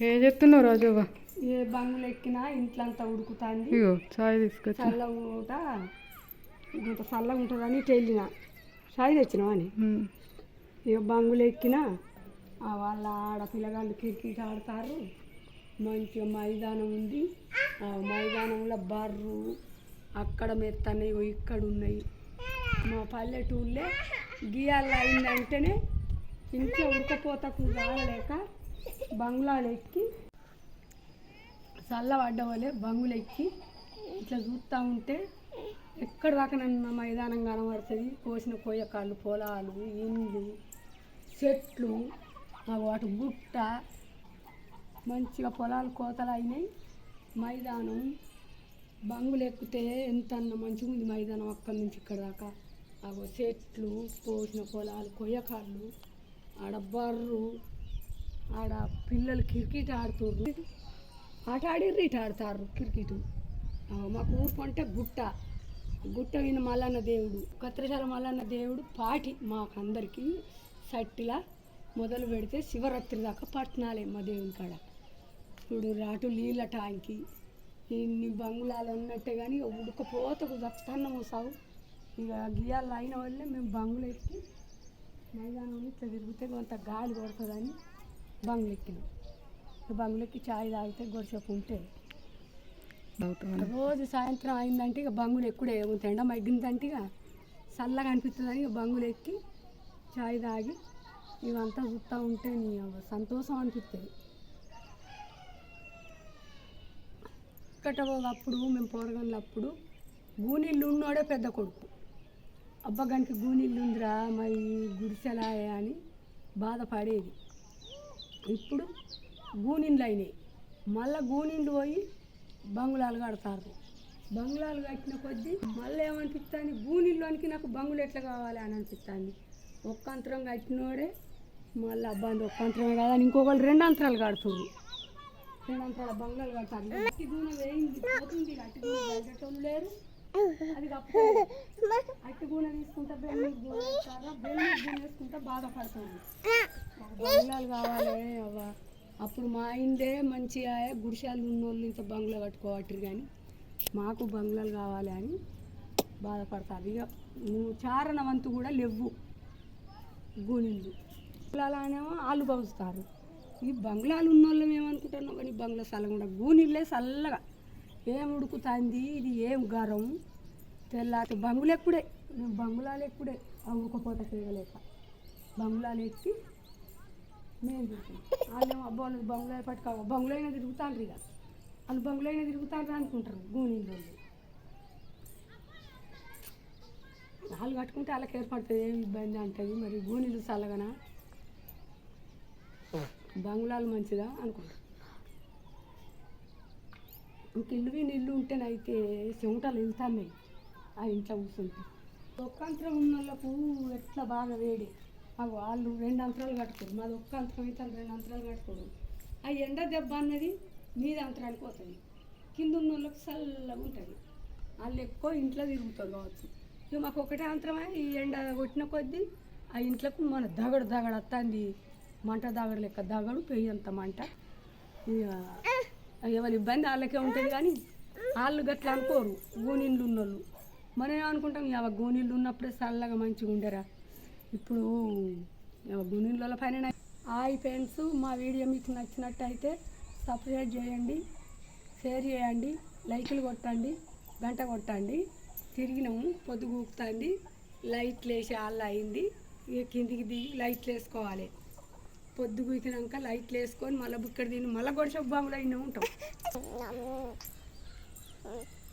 ఏం చెప్తున్నావు రాజవ్వ? ఏ బంగులు ఎక్కినా ఇంట్లో అంతా ఉడుకుతుంది. ఇగో చాయ్ తీసుకొచ్చి. చల్లగా ఇంత చల్లగా ఉంటుందని ఇటు వెళ్ళిన. సాయి తెచ్చినావు అని. ఇక బంగులు ఎక్కినా ఆ వాళ్ళ ఆడ పిల్లగాళ్ళు క్రికెట్ ఆడతారు. మంచిగా మైదానం ఉంది. ఆ మైదానంలో బర్రు అక్కడ మెత్తన్నాయి ఇగో ఇక్కడ ఉన్నాయి. మా పల్లెటూళ్ళే గీయాల అయిందంటేనే ఇంట్లో ఉడకపోతకు రాలేక బంగ్లాలు ఎక్కి చల్లబడ్డ వాళ్ళే బంగులు ఎక్కి ఇట్లా చూస్తూ ఉంటే ఎక్కడ దాకా నన్ను మైదానం కనబడుతుంది? కోసిన కోయకాళ్ళు పొలాలు ఇండ్లు చెట్లు వాటి గుట్ట మంచిగా పొలాలు కోతలు అయినాయి. మైదానం బంగులు ఎక్కితే ఎంత అన్న మంచిగా ఉంది మైదానం అక్కడి నుంచి ఇక్కడ దాకా. అగో చెట్లు కోసిన పొలాలు కొయ్యకాళ్ళు ఆడ బర్రు ఆడ పిల్లలు క్రికెట్ ఆడుతుర్రు ఆట ఆడిర్రు ఇటు ఆడతారు క్రికెట్. మాకు ఊరు పంటే గుట్ట. గుట్ట విన మల్లన్న దేవుడు కత్రశాల మల్లన్న దేవుడు పాటి మాకందరికి సట్టిలా మొదలు పెడితే శివరాత్రి దాకా పట్టణాలే మా దేవుని కాడ. ఇప్పుడు రాటు నీళ్ళ ట్యాంకి ఇన్ని బంగుళాలు ఉన్నట్టే కానీ ఉడకపోతకు దత్తన్నము సాగు ఇక గియాలు అయిన వల్లే మేము బంగులు ఎక్కి మైదానం ఇట్లా తిరిగితే కొంత గాలి కొడుతుందని బంగులు ఎక్కినాం ఇక బంగులు ఎక్కి చాయ్ తాగితే గొడిసేపు ఉంటే. రోజు సాయంత్రం అయిందంటే ఇక బంగులు ఎక్కుడే ఎండ మగ్గిందంటే ఇక చల్లగా అనిపిస్తుందని ఇక బంగులు ఎక్కి చాయ్ తాగి ఇవంతా చూస్తూ ఉంటే నీ సంతోషం అనిపిస్తుంది అప్పుడు మేము పోరగన్నప్పుడు గూనీళ్ళు ఉన్నోడే పెద్ద కొడుకు. అబ్బగానికి గూనీళ్ళు ఉందిరా మరి గుడిసెలాయే అని బాధపడేది. ఇప్పుడు గూనీళ్ళు అయినాయి మళ్ళీ గూనీళ్ళు పోయి బంగుళాలు కడతారు. బంగుళాలు కట్టిన కొద్దీ మళ్ళీ ఏమనిపిస్తుంది గూనీళ్ళలోనికి నాకు బంగులు ఎట్లా కావాలి అని అనిపిస్తుంది ఒక్క అంతరం కట్టినోడే మళ్ళీ అబ్బాయి ఒక్క అంతరమే కదా అని ఇంకొకళ్ళు రెండు అంతరాలు కడుతుంది రెండు అంతరాల బంగ్లాలు కడతారు. అట్టి గూనె వేయింది పోతుంది అట్టి గూనె కట్టేటోళ్ళు లేరు. అది అట్టి గూనె తీసుకుంటే బెల్లి గూనె వేసుకుంటే బాధపడుతుంది బంగ్లాలు కావాలి అవ్వ. అప్పుడు మా ఇండే మంచిగా గుడిసెలు ఉన్నోళ్ళు ఇంత బంగ్లా కట్టుకోవట్రు కానీ మాకు బంగ్లాలు కావాలి అని బాధపడతారు. ఇక నువ్వు చారణ వంతు కూడా లేవు గూనెలు బంగ్లాలనేమో ఆలు పగుస్తారు ఈ బంగ్లాలు ఉన్నోళ్ళు వాళ్ళం ఏమనుకుంటున్నాం కానీ బంగ్లా చల్లగా ఉండదు గూనెళ్ళే చల్లగా ఏం ఉడుకుతుంది? ఇది ఏం గరం? తెల్లారి బంగులు ఎక్కుడే? మేము ఎక్కుడే? ఆ చేయలేక బంగుళాలు ఎక్కి మేము తిరుగుతాం వాళ్ళు అబ్బాయి బంగుళా పట్టుకో బంగుళ అయినా తిరుగుతాండ్రు ఇక. వాళ్ళు బంగుళ అయినా తిరుగుతాండ్రు అనుకుంటారు గూనీళ్ళు వాళ్ళు కట్టుకుంటే వాళ్ళకి ఏర్పడుతుంది ఏమి ఇబ్బంది అంటుంది. మరి గూనీలు చల్లగనా? బంగ్లాలు మంచిదా అనుకుంటా ఇంక ఇల్లు వీని ఇల్లు ఉంటేనైతే చెమటలు వెళ్తాయి ఆ ఇంట్లో కూర్చుంటే. ఒక్క అంతరం ఉన్న వాళ్ళకు ఎట్లా బాగా వేడి. అవి వాళ్ళు రెండు అంతరాలు కట్టుకోరు. మాది ఒక్క అంతరం అయితే వాళ్ళు రెండు అంతరాలు కట్టుకోరు. ఆ ఎండ దెబ్బ అన్నది మీద అంతరానికి పోతుంది. కింద ఉన్న వాళ్ళకి చల్లగా ఉంటుంది. వాళ్ళు ఎక్కువ ఇంట్లో తిరుగుతారు కావచ్చు. ఇక మాకు ఒకటే అంతరమే ఈ ఎండ కొట్టిన కొద్దీ ఆ ఇంట్లోకి మన దగడు దగడు వస్తుంది మంట దగడు లెక్క దగడు పెయ్యంత మంట. ఇక ఎవరి ఇబ్బంది వాళ్ళకే ఉంటుంది కానీ వాళ్ళు గట్లా అనుకోరు. గూనీళ్ళు ఉన్నోళ్ళు. మనం ఏమనుకుంటాం ఇక గూనీళ్ళు ఉన్నప్పుడే చల్లగా మంచిగా ఉండరా. ఇప్పుడు గూనీళ్ళ పైన హాయ్ ఫ్రెండ్స్ మా వీడియో మీకు నచ్చినట్టయితే సబ్స్క్రైబ్ చేయండి షేర్ చేయండి లైకులు కొట్టండి గంట కొట్టండి. తిరిగినాము పొద్దుగూకుతోంది లైట్లు వేసి ఆళ్ళ అయింది. ఇక కిందికి దిగి లైట్లు వేసుకోవాలి పొద్దు కూకినాక లైట్లు వేసుకొని మళ్ళీ బుక్కడ తిని మళ్ళీ కూడా బాంబులు అయినా ఉంటాం.